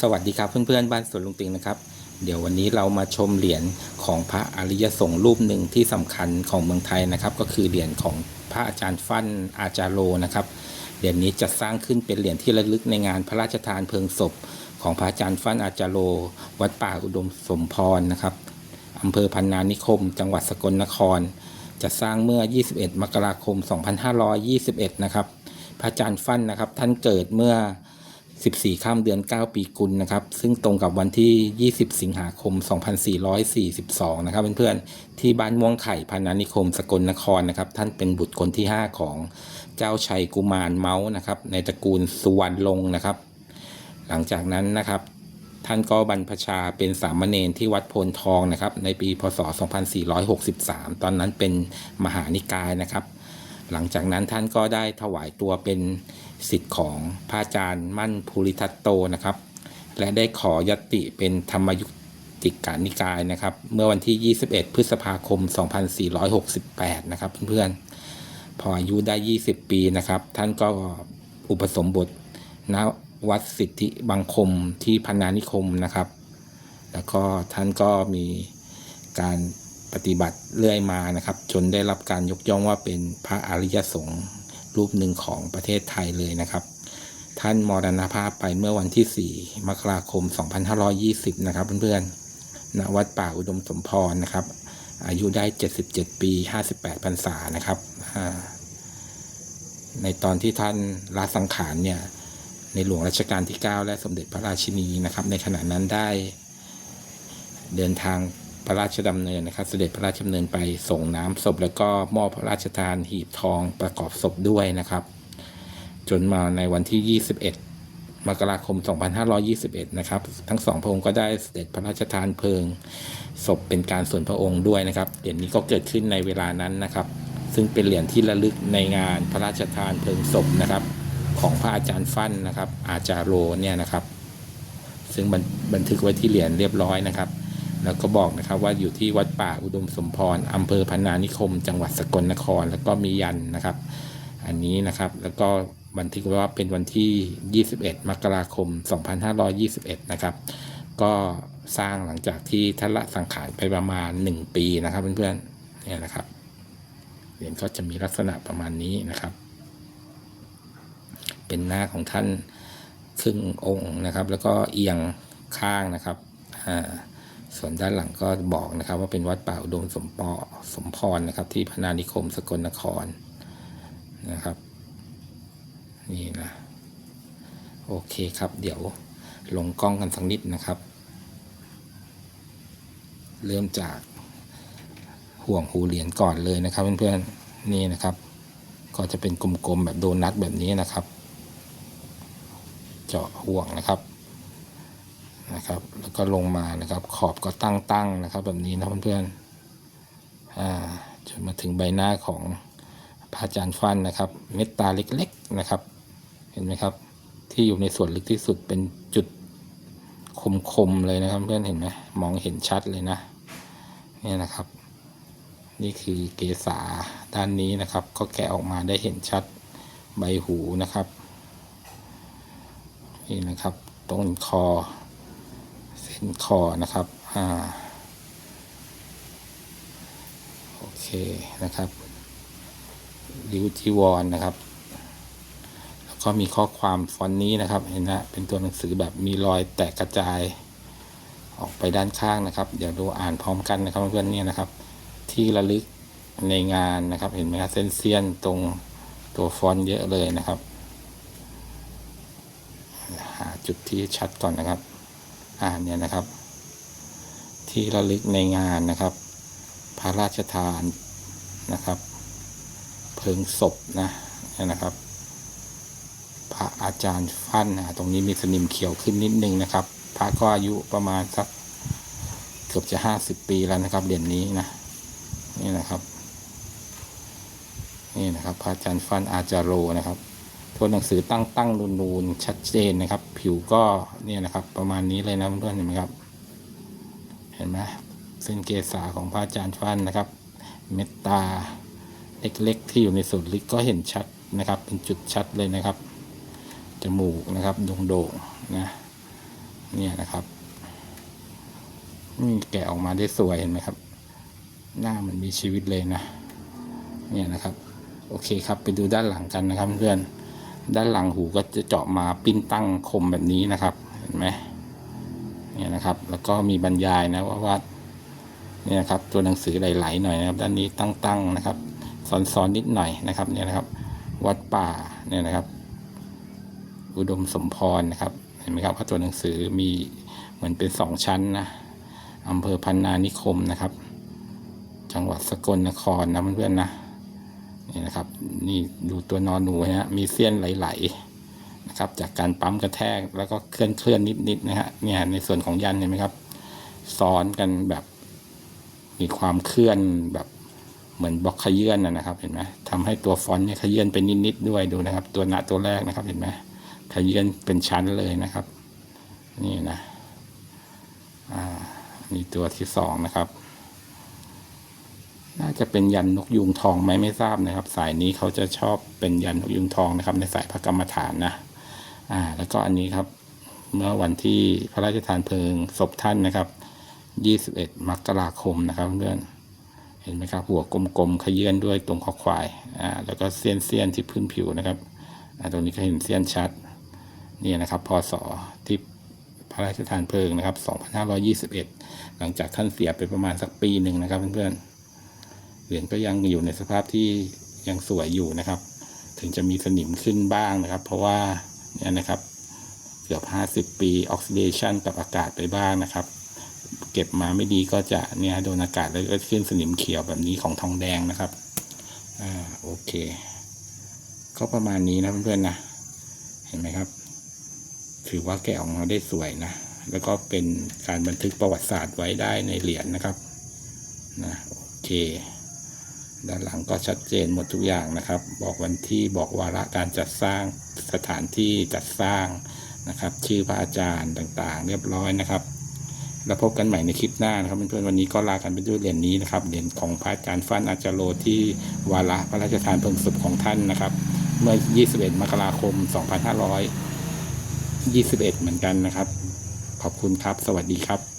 สวัสดีครับเพื่อนๆบ้านสวนลุงติงนะครับ เดี๋ยววันนี้เรามาชมเหรียญของพระอริยสงฆ์รูปหนึ่งที่สำคัญของเมืองไทยนะครับ ก็คือเหรียญของพระอาจารย์ฟั่นอาจารโลนะครับเหรียญนี้จะสร้างขึ้นเป็นเหรียญที่ระลึกในงานพระราชทานเพลิงศพ ของพระอาจารย์ฟั่นอาจารโล วัดป่าอุดมสมพรนะครับอำเภอพันนานิคม จังหวัดสกลนคร จะสร้างเมื่อ 21 มกราคม 2521 นะครับพระอาจารย์ฟั่นนะครับท่านเกิดเมื่อ 14 ข้ามเดือน 9 ปีกุลนะครับ ซึ่งตรงกับวันที่ 20 สิงหาคม 2442 นะครับเพื่อนๆ ที่บ้านม่วงไข่พานานิคมสกลนครนะครับ ท่านเป็นบุตรคนที่ 5 ของเจ้าชัยกุมารเมาส์นะครับ ในตระกูลสุวรรณลงนะครับ หลังจากนั้นนะครับ ท่านก็บรรพชาเป็นสามเณรที่วัดโพนทองนะครับ ในปี พศ 2463 ตอนนั้นเป็นมหานิกายนะครับ หลังจากนั้นท่านก็ได้ถวายตัวเป็น สิทธิ์ของพระอาจารย์มั่นภูริทัตโตนะครับ และได้ขอยติเป็นธรรมยุติกานิกายนะครับ เมื่อวันที่ 21 พฤษภาคม 2468 นะครับเพื่อนๆ พออายุได้ 20 ปีนะครับ ท่านก็อุปสมบทณวัดสิทธิบังคมที่พนานิคมนะครับ แล้วก็ท่านก็มีการปฏิบัติเรื่อยมานะครับ จนได้รับการยกย่องว่าเป็นพระอริยสงฆ์ รูปหนึ่งของประเทศไทยเลยนะครับ ท่านมรณภาพไปเมื่อวันที่ 4 มกราคม 2520 นะครับเพื่อนๆณวัดป่าอุดมสมพรนะครับ อายุได้ 77 ปี 58พรรษานะครับ ในตอนที่ท่านละสังขารเนี่ย ในหลวงรัชกาลที่ 9 และสมเด็จพระราชินีนะครับ ในขณะนั้นได้เดินทาง พระราชดำเนินนะครับ เสด็จพระราชดำเนินไปส่งน้ำศพ แล้วก็มอบพระราชทานหีบทองประกอบศพด้วยนะครับ จนมาในวันที่ 21 มกราคม 2521 นะครับ ทั้งสองพระองค์ก็ได้เสด็จพระราชทานเพลิงศพเป็นการส่วนพระองค์ด้วยนะครับเหรียญนี้ก็เกิดขึ้นในเวลานั้นนะครับ ซึ่งเป็นเหรียญที่ระลึกในงานพระราชทานเพลิงศพนะครับ ของพระอาจารย์ฟั่นนะครับ อาจารโรเนี่ยนะครับ ซึ่งบันทึกไว้ที่เหรียญเรียบร้อยนะครับ แล้วก็บอกนะครับว่าอยู่ที่วัดป่าอุดมสมพรอำเภอพันนานิคม จังหวัดสกลนคร แล้วก็มียันนะครับ อันนี้นะครับแล้วก็บันทึกไว้ว่าเป็นวันที่ 21 มกราคม 2521 นะครับ ก็สร้างหลังจากที่ท่านละสังขารไปประมาณ 1 ปีนะครับเพื่อนๆเนี่ยนะครับเหรียญก็จะมีลักษณะประมาณนี้นะครับ เป็นหน้าของท่านครึ่งองค์นะครับ แล้วก็เอียงข้างนะครับอ่า ส่วนด้านหลังก็บอกนะครับ ว่าเป็นวัดป่าอุดมสมปอสมพรนะครับ ที่พนานิคมสกลนครนะครับ นี่นะ โอเคครับ เดี๋ยวลงกล้องกันสักนิดนะครับ เริ่มจากห่วงหูเหรียญก่อนเลยนะครับเพื่อนๆนี่นะครับ ก็จะเป็นกลมๆแบบโดนัทแบบนี้นะครับ เจาะห่วงนะครับ นะครับ แล้วก็ลงมานะครับ ขอบก็ตั้งๆนะครับ แบบนี้นะเพื่อนๆจนมาถึงใบหน้าของพระอาจารย์ฟันนะครับ เม็ดตาเล็กๆนะครับ เห็นไหมครับ ที่อยู่ในส่วนลึกที่สุดเป็นจุดคมๆเลยนะครับ เพื่อนเห็นไหมมองเห็นชัดเลยนะเนี่ยนะครับ นี่คือเกษาด้านนี้นะครับ ก็แกะออกมาได้เห็นชัดใบหูนะครับ นี่นะครับต้นคอ คอนะครับอ่าโอเคนะครับริวจีวรนนะครับ แล้วก็มีข้อความฟอนต์นี้นะครับ เห็นนะเป็นตัวหนังสือแบบมีรอยแตกกระจาย ออกไปด้านข้างนะครับ เดี๋ยวดูอ่านพร้อมกันนะครับเพื่อนๆเนี่ยนะครับ ที่ระลึกในงานนะครับ เห็นไหมครับเส้นเสี้ยนตรงตัวฟอนต์เยอะเลยนะครับ หาจุดที่ชัดก่อนนะครับ อ่าเนี่ยนะครับ ที่ระลึกในงานนะครับ พระราชทานนะครับ เพลิงศพนะเนี่ยนะครับ พระอาจารย์ฟั่นนะตรงนี้มีสนิมเขียวขึ้นนิดนึงนะครับ พระก็อายุประมาณสักเกือบจะห้าสิบปีแล้วนะครับเหรียญนี้นะนี่นะครับนี่นะครับ พระอาจารย์ฟันอาจารโรนะครับ ตัวหนังสือตั้งตั้งนูนนูนๆชัดเจนนะครับ ผิวก็เนี่ยนะครับ ประมาณนี้เลยนะเพื่อนๆเห็นไหมครับ เห็นไหมเส้นเกษาของพระอาจารย์ฟันนะครับ เม็ดตาเล็กๆที่อยู่ในส่วนลึกก็เห็นชัดนะครับ เป็นจุดชัดเลยนะครับจมูกนะครับโด่งๆนะเนี่ยนะครับนี่แกะออกมาได้สวยเห็นไหมครับ หน้ามันมีชีวิตเลยนะ เนี่ยนะครับ โอเคครับไปดูด้านหลังกันนะครับเพื่อน ด้านหลังหูก็จะเจาะมาปิ้นตั้งคมแบบนี้นะครับเห็นไหมเนี่ยนะครับ แล้วก็มีบรรยายนะว่าว่าเนี่ยครับตัวหนังสือไหลๆหน่อยนะครับ ด้านนี้ตั้งๆนะครับซ้อนๆนิดหน่อยนะครับเนี่ยนะครับ วัดป่าเนี่ยนะครับ อุดมสมพรนะครับเห็นไหมครับว่าตัวหนังสือมีเหมือนเป็นสองชั้นนะอำเภอพันนานิคมนะครับ จังหวัดสกลนครนะเพื่อนๆนะ นี่นะครับ นี่ดูตัวนอนหนูฮะมีเส้นไหลๆนะครับ จากการปั๊มกระแทกแล้วก็เคลื่อนเคลื่อนนิดๆนะฮะเนี่ยในส่วนของยันเห็นไหมครับ ซ้อนกันแบบมีความเคลื่อนแบบเหมือนบล็อกขยื่นนะนะครับ เห็นไหมทำให้ตัวฟอนต์เนี่ยขยื่นไปนิดๆด้วยดูนะครับ ตัวหน้าตัวแรกนะครับ เห็นไหมขยื่นเป็นชั้นเลยนะครับ นี่นะอ่านี่ตัวที่สองนะครับ น่าจะเป็นยันนกยูงทองไหมไม่ทราบนะครับ สายนี้เขาจะชอบเป็นยันนกยูงทองนะครับ ในสายพระกรรมฐานนะอ่า แล้วก็อันนี้ครับ เมื่อวันที่พระราชทานเพลิงศพท่านนะครับ 21 มกราคมนะครับเพื่อนเห็นไหมครับ หัวกลมๆขยื่นด้วยตรงคอควายอ่าแล้วก็เสี้ยนเสี้ยนๆที่พื้นผิวนะครับอ่าตรงนี้ก็เห็นเสี้ยนชัดนี่นะครับพศที่พระราชทานเพลิงนะครับ 2521 หลังจากท่านเสียไปประมาณสักปีหนึ่งนะครับเพื่อนๆ เหรียญก็ยังอยู่ในสภาพที่ยังสวยอยู่นะครับ ถึงจะมีสนิมขึ้นบ้างนะครับ เพราะว่าเนี่ยนะครับ เกือบ 50 ปีออกซิเดชันกับอากาศไปบ้างนะครับ เก็บมาไม่ดีก็จะเนี่ยโดนอากาศแล้วก็ขึ้นสนิมเขียวแบบนี้ของทองแดงนะครับอ่าโอเค ก็ประมาณนี้นะเพื่อนๆนะเห็นไหมครับ ถือว่าแกะออกมาได้สวยนะแล้วก็เป็นการบันทึกประวัติศาสตร์ไว้ได้ในเหรียญนะครับนะโอเค ด้านหลังก็ชัดเจนหมดทุกอย่างนะครับ บอกวันที่บอกวาระการจัดสร้างสถานที่จัดสร้างนะครับ ชื่อพระอาจารย์ต่างๆ เรียบร้อยนะครับ แล้วพบกันใหม่ในคลิปหน้านะครับเพื่อนๆวันนี้ก็ลากันไปด้วยเหรียญนี้นะครับเหรียญของพระอาจารย์ฟันอาจารโลที่วาระพระราชทานเพลิงศพของท่านนะครับ เมื่อ 21 มกราคม 2521 เหมือนกันนะครับ ขอบคุณครับ สวัสดีครับ